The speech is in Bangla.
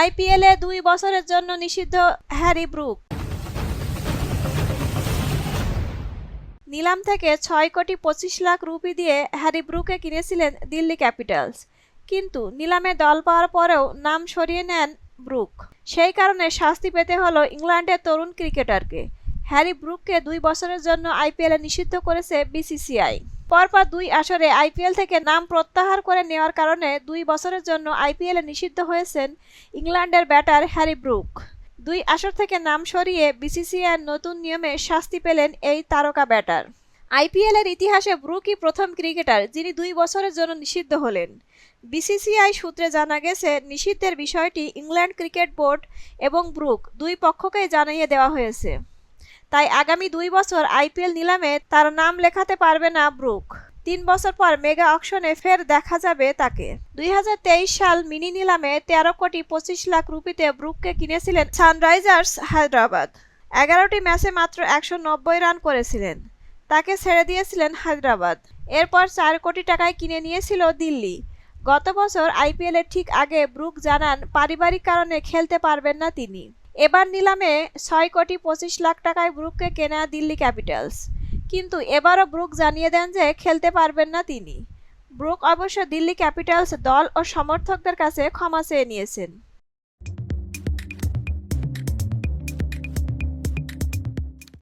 আইপিএলে দুই বছরের জন্য নিষিদ্ধ হ্যারি ব্রুক। নিলাম থেকে ছয় কোটি পঁচিশ লাখ রুপি দিয়ে হ্যারি ব্রুকে কিনেছিলেন দিল্লি ক্যাপিটালস। কিন্তু নিলামে দল পাওয়ার পরেও নাম সরিয়ে নেন ব্রুক। সেই কারণে শাস্তি পেতে হলো ইংল্যান্ডের তরুণ ক্রিকেটারকে। হ্যারি ব্রুককে দুই বছরের জন্য আইপিএলে নিষিদ্ধ করেছে বিসিসিআই। পরপর দুই আসরে আইপিএল থেকে নাম প্রত্যাহার করে নেওয়ার কারণে দুই বছরের জন্য আইপিএলে নিষিদ্ধ হয়েছেন ইংল্যান্ডের ব্যাটার হ্যারি ব্রুক। দুই আসর থেকে নাম সরিয়ে বিসিসিআইয়ের নতুন নিয়মে শাস্তি পেলেন এই তারকা ব্যাটার। আইপিএলের ইতিহাসে ব্রুকই প্রথম ক্রিকেটার, যিনি দুই বছরের জন্য নিষিদ্ধ হলেন। বিসিসিআই সূত্রে জানা গেছে, নিষিদ্ধের বিষয়টি ইংল্যান্ড ক্রিকেট বোর্ড এবং ব্রুক দুই পক্ষকেই জানিয়ে দেওয়া হয়েছে। তাই আগামী দুই বছর আইপিএল নিলামে তার নাম লেখাতে পারবে না ব্রুক। তিন বছর পর মেগা অকশনে ফের দেখা যাবে তাকে। দুই হাজার তেইশ সাল মিনি নিলামে তেরো কোটি পঁচিশ লাখ রুপিতে ব্রুককে কিনেছিলেন সানরাইজার্স হায়দ্রাবাদ। এগারোটি ম্যাচে মাত্র একশো নব্বই রান করেছিলেন। তাকে ছেড়ে দিয়েছিলেন হায়দ্রাবাদ। এরপর চার কোটি টাকায় কিনে নিয়েছিল দিল্লি। গত বছর আইপিএলের ঠিক আগে ব্রুক জানান, পারিবারিক কারণে খেলতে পারবেন না তিনি। এবার নিলামে ছয় কোটি পঁচিশ লাখ টাকায় ব্রুককে কেনা দিল্লি ক্যাপিটালস। কিন্তু এবারও ব্রুক জানিয়ে দেন যে খেলতে পারবেন না তিনি। ব্রুক অবশ্য দিল্লি ক্যাপিটালস দল ও সমর্থকদের কাছে ক্ষমা চেয়ে নিয়েছেন।